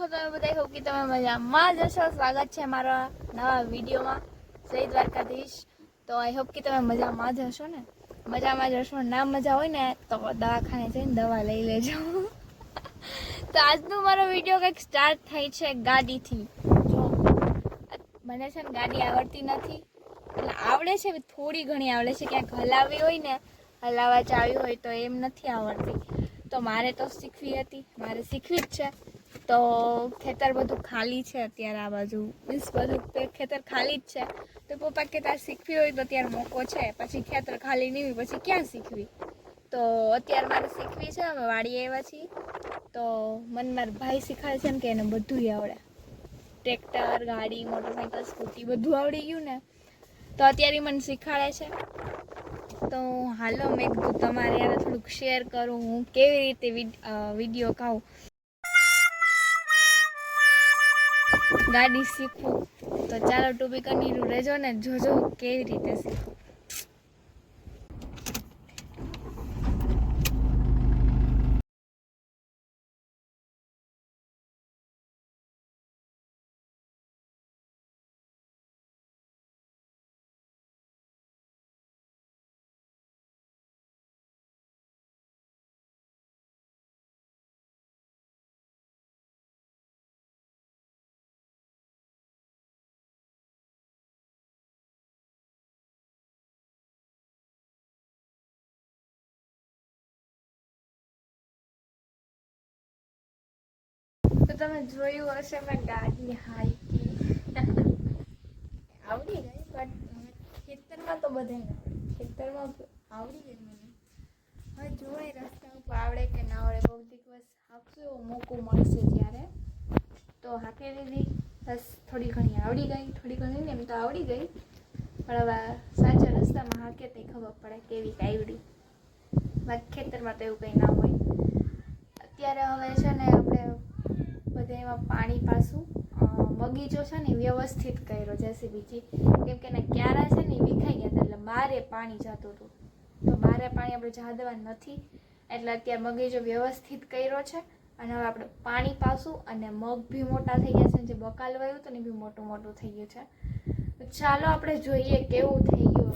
છો તમે બધા હોપ કે તમે મજામાં જ હશો. સ્વાગત છે મારા નવા વિડીયોમાં. જય દ્વારકાધીશ. તો આઈ હોપ કે તમે મજામાં જ હશો ને? મજામાં જ હશો. ના મજા હોય ને, તો દવાખાને જઈને દવા લઈ લેજો. તો આજનો મારો વીડિયો કંઈક સ્ટાર્ટ થાય છે ગાડીથી. જો, મને છે ને ગાડી આવડતી નથી. એટલે આવડે છે થોડી ઘણી આવડે છે. ક્યાંક હલાવી હોય ને, હલાવવા ચાવી હોય તો એમ નથી આવડતી. તો મારે તો શીખવી હતી. મારે શીખવી જ છે. તો ખેતર બધું ખાલી છે અત્યારે આ બાજુ. મીન્સ બધું ખેતર ખાલી જ છે. તો પપ્પા કે તારે શીખવી હોય તો અત્યારે મોકો છે. પછી ખેતર ખાલી નહીં પછી ક્યાં શીખવી? તો અત્યારે મારે શીખવી છે, અમે વાડી આવ્યા છીએ. તો મને મારા ભાઈ શીખવાડે છે ને કે એને બધું આવડે. ટ્રેક્ટર, ગાડી મોટરસાઇકલ સ્કૂટી બધું આવડી ગયું ને. તો અત્યારે મને શીખવાડે છે. તો હાલો મેં કીધું તમારે યાર થોડુંક શેર કરું. હું કેવી રીતે વીડિયો ખાઉં ગાડી શીખવું. તો ચાલો ટુ બી કન્ટિન્યુ રહેજો ને જોજો કેવી રીતે શીખું તમે જોયું હશે મેં ગાડી હાઈકી આવડી ગઈ બટ ખેતરમાં તો બધે. ખેતરમાં આવડી ગઈ મને. હવે જોવાય રસ્તા ઉપર આવડે કે ના આવડે. બહુ દિવસ હાંકશું એવો મોકો મળશે ત્યારે તો હાંકી લીધી બસ થોડી ઘણી આવડી ગઈ, થોડી ઘણી ને એમ તો આવડી ગઈ. પણ હવે સાચા રસ્તામાં હાંકે તે ખબર પડે કેવી આવડી. બાકી ખેતરમાં તો એવું કંઈ ના હોય. અત્યારે હવે છે ને આપણે બધે એમાં પાણી પાછું બગીચો છે ને વ્યવસ્થિત કર્યો જેસીબીથી. કેમ કે એના ક્યારા છે ને વિખાઈ ગયા હતા, એટલે બારે પાણી જતું હતું. તો બારે પાણી આપણે જવા દેવા નથી. એટલે અત્યારે બગીચો વ્યવસ્થિત કર્યો છે અને હવે આપણે પાણી પાસું અને મગ બી મોટા થઈ ગયા છે જે બકાલ વાયું હતું ને બી મોટું મોટું થઈ ગયું છે. ચાલો આપણે જોઈએ કેવું થઈ ગયું.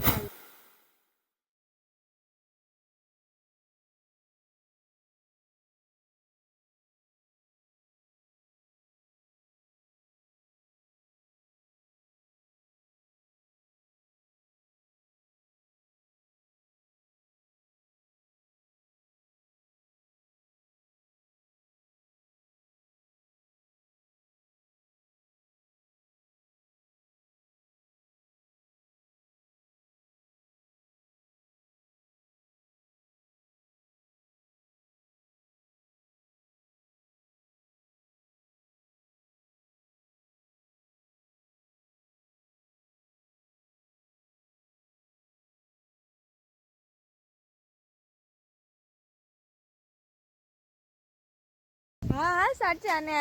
હા હા સાચે. અને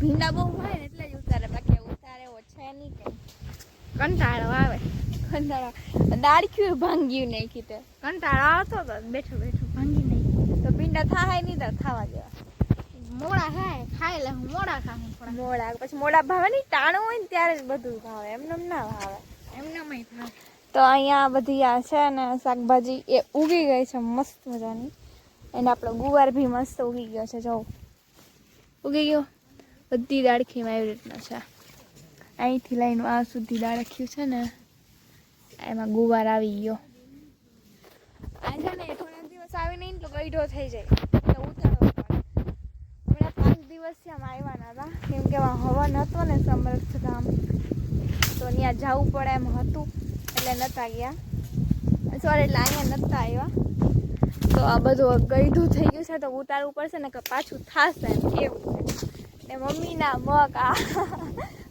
ભીંડા બહુ હોય ને એટલે જ ઉતારે. બાકી ઉતારે ઓછા નહીં કે કંટાળો આવે. કંટાળો દાળખ્યું ભાંગ્યું નહીં કીધે. કંટાળો આવતો તો બેઠો બેઠો ભાંગી નાખ્યું તો ભીંડા થાય નહીં તો ખાવા દેવા. મોડા ખાય ખાય હું મોડા ખાઉં થોડા મોડા પછી મોડા ભાવે નહીં ટાણું હોય ને ત્યારે જ બધું ભાવે. એમને એમ ના ભાવે. એમને ભાવે. તો અહીંયા બધી આ છે ને શાકભાજી એ ઉગી ગઈ છે મસ્ત મજાની. એને આપણો ગુવાર બી મસ્ત ઉગી ગયો છે જો. ઉગી ગયો. બધી દાળખીમાં એવી રીતના છે. અહીંથી લઈને આ સુધી દાળખ્યું છે ને, એમાં ગુવાર આવી ગયો. આ છે ને થોડા દિવસ આવી નહીં તો ગઈઢો થઈ જાય. એટલે ઉતારવો પડે. હમણાં પાંચ દિવસથી આમ આવ્યા હતા કેમ કે એમાં હવન હતો ને સમર્થ ધામ. તો ત્યાં જવું પડે એમ હતું. એટલે નહોતા ગયા. સોરી એટલે અહીંયા નહોતા આવ્યા. તો આ બધું ગઈઢું થઈ ગયું છે, તો ઉતારવું પડશે ને કે પાછું થશે એવું છે. ને મમ્મીના મગ, આ,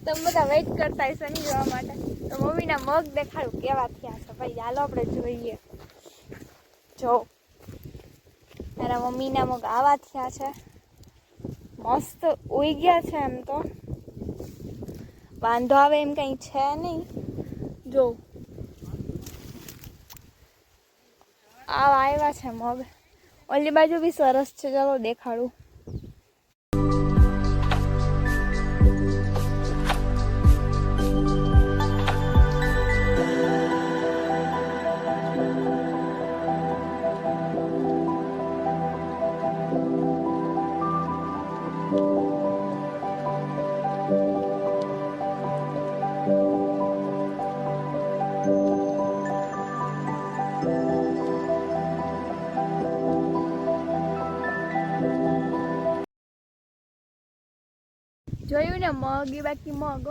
તમે બધા વેઇટ કરતા હોય નહીં જોવા માટે. તો મમ્મીના મગ દેખાડું કેવા થયા છે. ભાઈ ચાલો આપણે જોઈએ. જો. મારા મમ્મીના મગ આવા થયા છે. મસ્ત ઉઈ ગયા છે એમ તો. વાંધો આવે એમ કંઈ છે નહીં. જો. આવા આવ્યા છે મગ. ઓલી બાજુ બી સરસ છે ચાલો દેખાડું. જોયું ને, મગી બાકી મગ.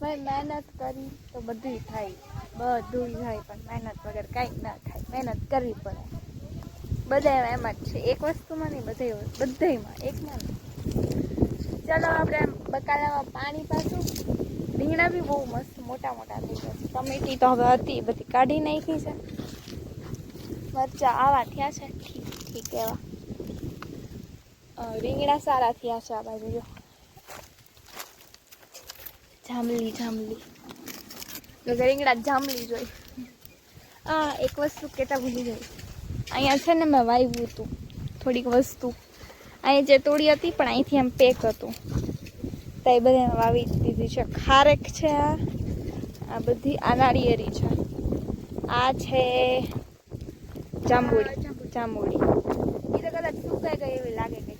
ભાઈ, મહેનત કરી તો બધું થાય. બધું થાય, પણ મહેનત વગર કાંઈ ના થાય. મહેનત કરવી પડે. બધા એમ જ છે. એક વસ્તુમાં નહીં બધે બધામાં એકમાં નહીં ચાલો આપણે એમ બકાલામાં પાણી પાછું. રીંગણા બી બહુ મસ્ત, મોટા મોટા થઈ ગયા ટમેટી તો હવે હતી બધી કાઢી નાખી છે. મરચા આવા થયા છે. ઠીક ઠીક એવા. રીંગણા સારા થયા છે આ બાજુ, જો. જાંબલી જાંબલી. કે રીંગણા જાંબલી જોઈ. આ એક વસ્તુ કેતા ભૂલી ગઈ. અહીંયા છે ને મેં વાવ્યું હતું, થોડીક વસ્તુ. અહીંયા જે તોડી હતી પણ અહીંથી આમ પેક હતું. તો એ બધે વાવી દીધી છે. ખારેક છે આ આ બધી આ છે. આ છે જાંબુડી જાંબુડી. એ તો કદાચ સુકાઈ ગઈ એવી લાગે કઈ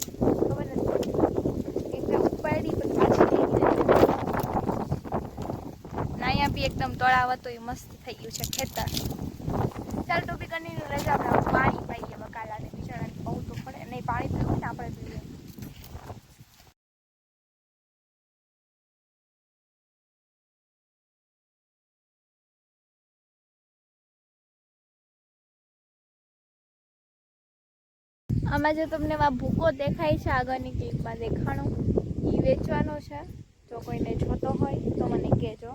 ખબર નથી એટલે ઉપાડી પણ પાછી થઈ ગઈ ને અહીંયા બી એકદમ તળાવ હતો, એ મસ્ત થઈ ગયું છે ખેતર. ચાલ તો બી કન્ટિન્યુ આપણે પાણી પાઈએ બકાલાને બિચારાને બહુ તો પડે, નહીં, પાણી પીવું ને આપણે પીવું આમાં જો તમને આ ભૂકો દેખાય છે આગળની ક્લિપમાં દેખાણું એ વેચવાનો છે. જો કોઈને જોતો હોય તો મને કહેજો.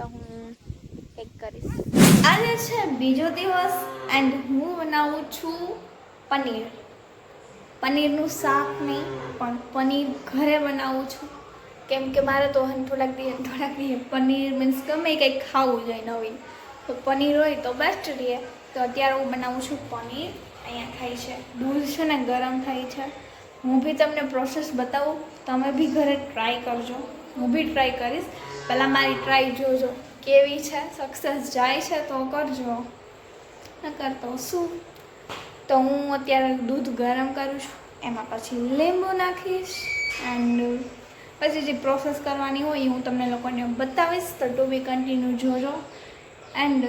તો હું એક કરીશ. આજે છે બીજો દિવસ એન્ડ હું બનાવું છું પનીર. પનીરનું શાક નહીં, પણ પનીર ઘરે બનાવું છું. કેમ કે મારે તો થોડાક દિવસ થોડાક દિવસ પનીર મીન્સ ગમે કંઈક ખાવું જોઈએ નવીન તો પનીર હોય તો બેસ્ટ રહે. તો અત્યારે હું બનાવું છું પનીર. અહીંયા થાય છે. દૂધ છે ને ગરમ થાય છે. હું બી તમને પ્રોસેસ બતાવું. તમે બી ઘરે ટ્રાય કરજો. હું બી ટ્રાય કરીશ. પહેલાં મારી ટ્રાય જોજો. કેવી છે? સક્સેસ જાય છે તો કરજો. નકર તો શું? તો હું અત્યારે દૂધ ગરમ કરું છું. એમાં પછી લીંબુ નાખીશ એન્ડ પછી જે પ્રોસેસ કરવાની હોય એ હું તમને લોકોને બતાવીશ. તો ટુ બી કન્ટિન્યુ જોજો. એન્ડ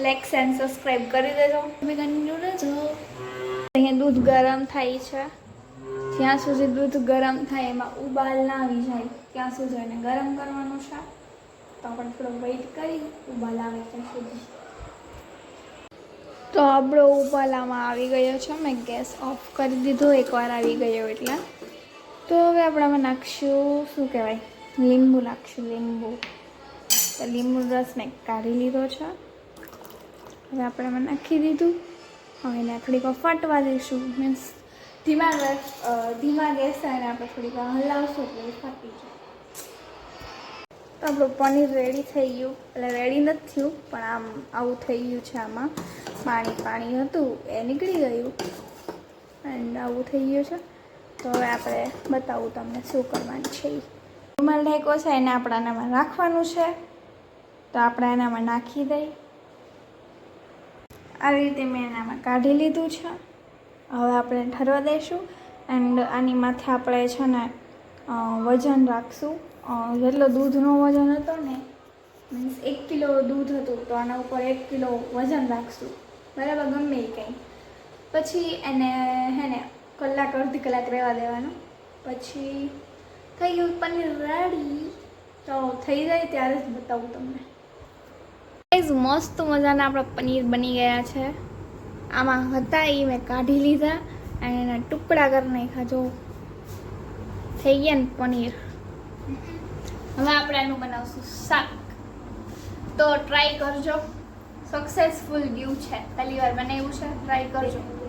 લાઈક એન્ડ સબસ્ક્રાઈબ કરી દેજો. બી કન્ટિન્યુ રહેજો. અહીંયા દૂધ ગરમ થાય છે. જ્યાં સુધી દૂધ ગરમ થાય એમાં ઉબાલ ના આવી જાય, ત્યાં સુધી એને ગરમ કરવાનું છે. તો આપણે થોડો વેઇટ કરી, ઉબાલ આવે ત્યાં સુધી. તો આપણો ઉબાલામાં આવી ગયો છે. મેં ગેસ ઓફ કરી દીધો, એકવાર આવી ગયો એટલે. તો હવે આપણે આમાં નાખશું, શું કહેવાય? લીંબુ નાખશું, લીંબુ. તો લીંબુ રસ મેં કાઢી લીધો છે. હવે આપણે નાખી દીધું. હવે એને થોડીક ફાટવા દઈશું. મીન્સ ધીમા ગેસ ધીમા ગેસ અને આપણે થોડીક વાર હલાવશું એટલે ફાટી જાય. આપણું પનીર રેડી થઈ ગયું. એટલે રેડી નથી થયું, પણ આમ આવું થઈ ગયું છે આમાં. પાણી પાણી હતું, એ નીકળી ગયું. એન્ડ આવું થઈ ગયું છે. તો હવે આપણે બતાવું તમને શું કરવાનું છે. રૂમાલ ઢેકો છે, એને આપણે એનામાં રાખવાનું છે. તો આપણે એનામાં નાખી દઈ આવી રીતે મેં એનામાં કાઢી લીધું છે. હવે આપણે ઠરવા દઈશું. એન્ડ આની માથે આપણે છે ને વજન રાખશું. જેટલો દૂધનો વજન હતો ને મીન્સ એક કિલો દૂધ હતું, તો આના ઉપર એક કિલો વજન રાખશું. બરાબર? ગમે એ કંઈ. પછી એને હે ને, કલાક, અડધી કલાક રહેવા દેવાનું. પછી થઈ ગયું પનીર રેડી. તો થઈ જાય ત્યારે જ બતાવું તમને. મસ્ત મજાના આપણા પનીર બની ગયા છે. આમાં હતા એ મેં કાઢી લીધા અને એના ટુકડા કરી નાખ્યા, જો. થઈ ગયા ને પનીર. હવે આપણે એનું બનાવશું શાક. તો ટ્રાય કરજો. સક્સેસફુલ ગયું છે. પહેલી વાર બનાવ્યું છે. ટ્રાય કરજો.